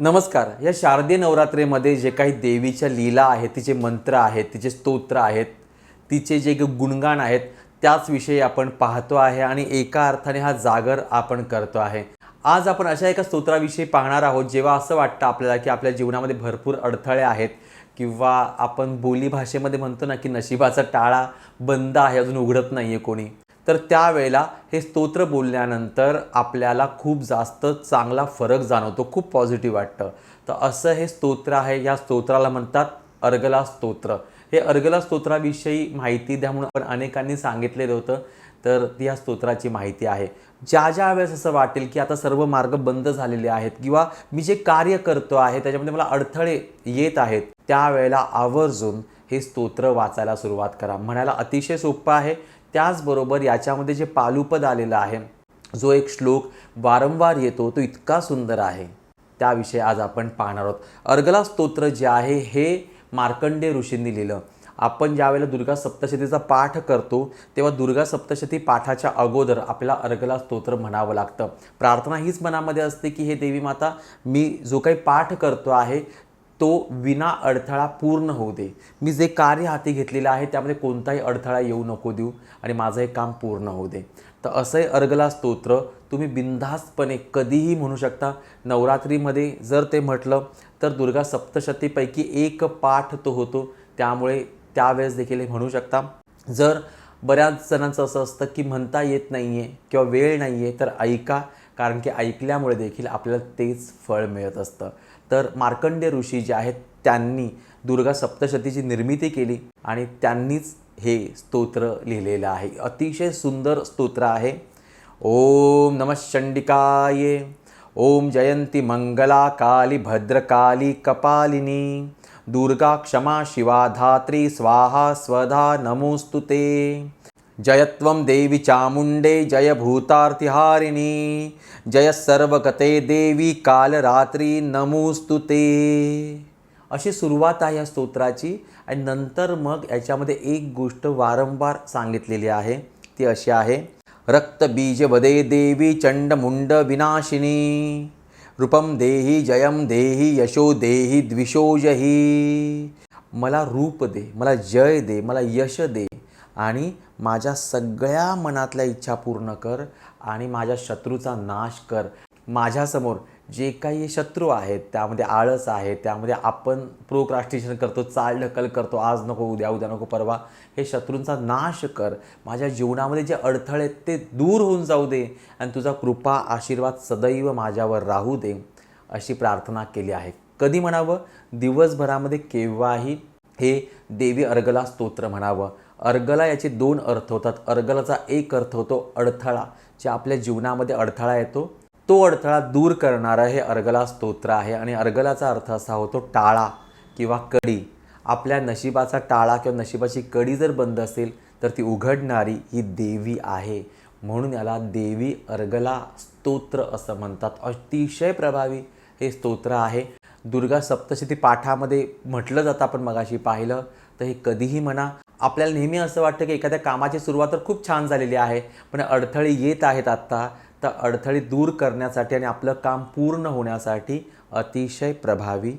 नमस्कार. या शारदीय नवरात्रीमध्ये जे काही देवीच्या लीला आहेत तिचे मंत्र आहेत तिचे स्तोत्र आहेत तिचे जे गुणगान आहेत त्याचविषयी आपण पाहतो आहे आणि एका अर्थाने हा जागर आपण करतो आहे. आज आपण अशा एका स्तोत्राविषयी पाहणार आहोत जेव्हा असं वाटतं आपल्याला की आपल्या जीवनामध्ये भरपूर अडथळे आहेत किंवा आपण बोलीभाषेमध्ये म्हणतो ना की नशिबाचा टाळा बंद आहे अजून उघडत नाही आहे कोणी. तर त्यावेळेला हे स्तोत्र बोलल्यानंतर आपल्याला खूप जास्त चांगला फरक जाणवतो खूप पॉझिटिव्ह वाटतं. तर असं हे स्तोत्र आहे या स्तोत्राला म्हणतात अर्गला स्तोत्र. हे अर्गला स्तोत्राविषयी माहिती द्या म्हणून आपण अनेकांनी सांगितलेलं होतं तर ती या स्तोत्राची माहिती आहे. ज्या ज्या वेळेस असं वाटेल की आता सर्व मार्ग बंद झालेले आहेत किंवा मी जे कार्य करतो आहे त्याच्यामध्ये मला अडथळे येत आहेत त्यावेळेला आवर्जून हे स्तोत्र वाचायला सुरुवात करा. म्हणायला अतिशय सोपं आहे त्याचबरोबर याच्यामध्ये जे पालुपद आलेलं आहे जो एक श्लोक वारंवार येतो तो इतका सुंदर आहे. त्याविषयी आज आपण पाहणार आहोत. अर्गला स्तोत्र जे आहे हे मार्कंडे ऋषींनी लिहिलं. आपण ज्यावेळेला दुर्गा सप्तशतीचा पाठ करतो तेव्हा दुर्गा सप्तशती पाठाच्या अगोदर आपल्याला अर्गला स्तोत्र म्हणावं लागतं. प्रार्थना हीच मनामध्ये असते की हे देवी माता मी जो काही पाठ करतो आहे तो विना अडथळा पूर्ण होऊ दे. मी जे कार्य हाती घेतलेलं आहे त्यामध्ये कोणताही अडथळा येऊ नको देऊ आणि माझं हे काम पूर्ण होऊ दे. तर असंही अर्गला स्तोत्र तुम्ही बिनधास्तपणे कधीही म्हणू शकता. नवरात्रीमध्ये जर ते म्हटलं तर दुर्गा सप्तशतीपैकी एक पाठ तो होतो. त्यामुळे त्यावेळेस देखील हे म्हणू शकता. जर बऱ्याच जणांचं असं असतं की म्हणता येत नाही आहे किंवा वेळ नाही आहे तर ऐका. कारण की ऐकल्यामुळे देखील आपल्याला तेच फळ मिळत असतं. तर मार्कंडे ऋषी जे आहेत त्यांनी दुर्गा सप्तशतीची निर्मिती केली आणि त्यांनीच हे स्तोत्र लिहिलेलं आहे. अतिशय सुंदर स्तोत्र आहे. ओम नमशंडिकाये ओम जयंती मंगला काली भद्रकाली कपालिनी दुर्गा क्षमा शिवा धात्री स्वाहा स्वधा नमोस्तुते जयत्वं देवी चामुण्डे जय भूतार्तिहारिणी। जय सर्वगते देवी कालरात्री नमोस्तु ते। अशी सुरुवात आहे या स्तोत्राची आणि नंतर मग याच्यामध्ये एक गोष्ट वारंवार सांगितलेली आहे ती अशी आहे रक्तबीजवदे देवी चंडमुंड विनाशिनी। रूपम देही जयम देही यशो देही द्विषोजही मला रूप दे मला जय दे मला यश दे आणि माझ्या सगळ्या मनातल्या इच्छा पूर्ण कर आणि माझ्या शत्रूचा नाश कर. माझ्यासमोर जे काही शत्रू आहेत त्यामध्ये आळस आहे त्यामध्ये आपण प्रोक्रास्टिशन करतो चालढकल करतो आज नको उद्या उद्या नको परवा हे शत्रूंचा नाश कर. माझ्या जीवनामध्ये जे अडथळे आहेत ते दूर होऊन जाऊ दे आणि तुझा कृपा आशीर्वाद सदैव माझ्यावर राहू दे अशी प्रार्थना केली आहे. कधी म्हणावं? दिवसभरामध्ये केव्हाही हे देवी अर्गला स्तोत्र म्हणावं. अर्गला याचे दोन अर्थ होतात. अर्गलाचा एक अर्थ होतो अडथळा जे आपल्या जीवनामध्ये अडथळा येतो. तो अडथळा दूर करणारं हे अर्गला स्तोत्र आहे आणि अर्गलाचा अर्थ असा होतो टाळा किंवा कडी. आपल्या नशिबाचा टाळा किंवा नशिबाची कडी जर बंद असेल तर ती उघडणारी ही देवी आहे. म्हणून याला देवी अर्गला स्तोत्र असं म्हणतात. अतिशय प्रभावी हे स्तोत्र आहे. दुर्गा सप्तशती पाठामध्ये म्हटलं जातं आपण मगाशी पाहिलं तर हे कधीही म्हणा. आपल्याला नेहमी असं वाटतं की एखाद्या कामाची सुरुवात तर खूप छान झालेली आहे पण अडथळे येत आहेत आत्ता तर अडथळे दूर करण्यासाठी आणि आपलं काम पूर्ण होण्यासाठी अतिशय प्रभावी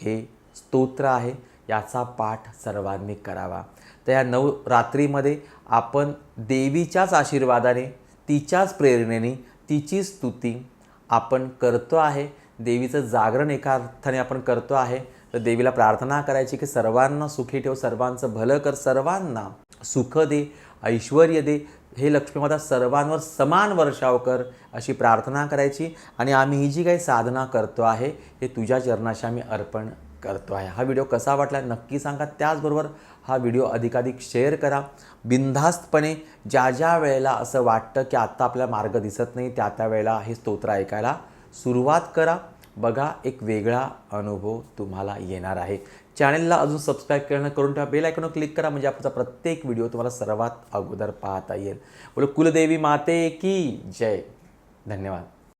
हे स्तोत्र आहे. याचा पाठ सर्वांनी करावा. तर या नऊ रात्रीमध्ये आपण देवीच्याच आशीर्वादाने तिच्याच प्रेरणेने तिची स्तुती आपण करतो आहे. देवीचं जागरण एका अर्थाने आपण करतो आहे तर देवीला प्रार्थना करायची की सर्वांना सुखी ठेव सर्वांचं भलं कर सर्वांना सुख दे ऐश्वर दे. हे लक्ष्मीमाता सर्वांवर समान वर्षाव कर अशी प्रार्थना करायची आणि आम्ही ही जी काही साधना करतो आहे हे तुझ्या चरणाशी आम्ही अर्पण करतो आहे. हा व्हिडिओ कसा वाटला नक्की सांगा. त्याचबरोबर हा व्हिडिओ अधिकाधिक शेअर करा. बिनधास्तपणे ज्या ज्या वेळेला असं वाटतं की आत्ता आपल्याला मार्ग दिसत नाही त्या त्या वेळेला हे स्तोत्र ऐकायला सुरुवात करा. बघा एक वेगळा अनुभव तुम्हाला येणार आहे. चॅनलला अजून सबस्क्राईब करणं करून ठेवा. बेल आयकॉनवर क्लिक करा म्हणजे आपला प्रत्येक व्हिडिओ तुम्हाला सर्वात अगोदर पाहता येईल. बोलो कुलदेवी माते की जय. धन्यवाद.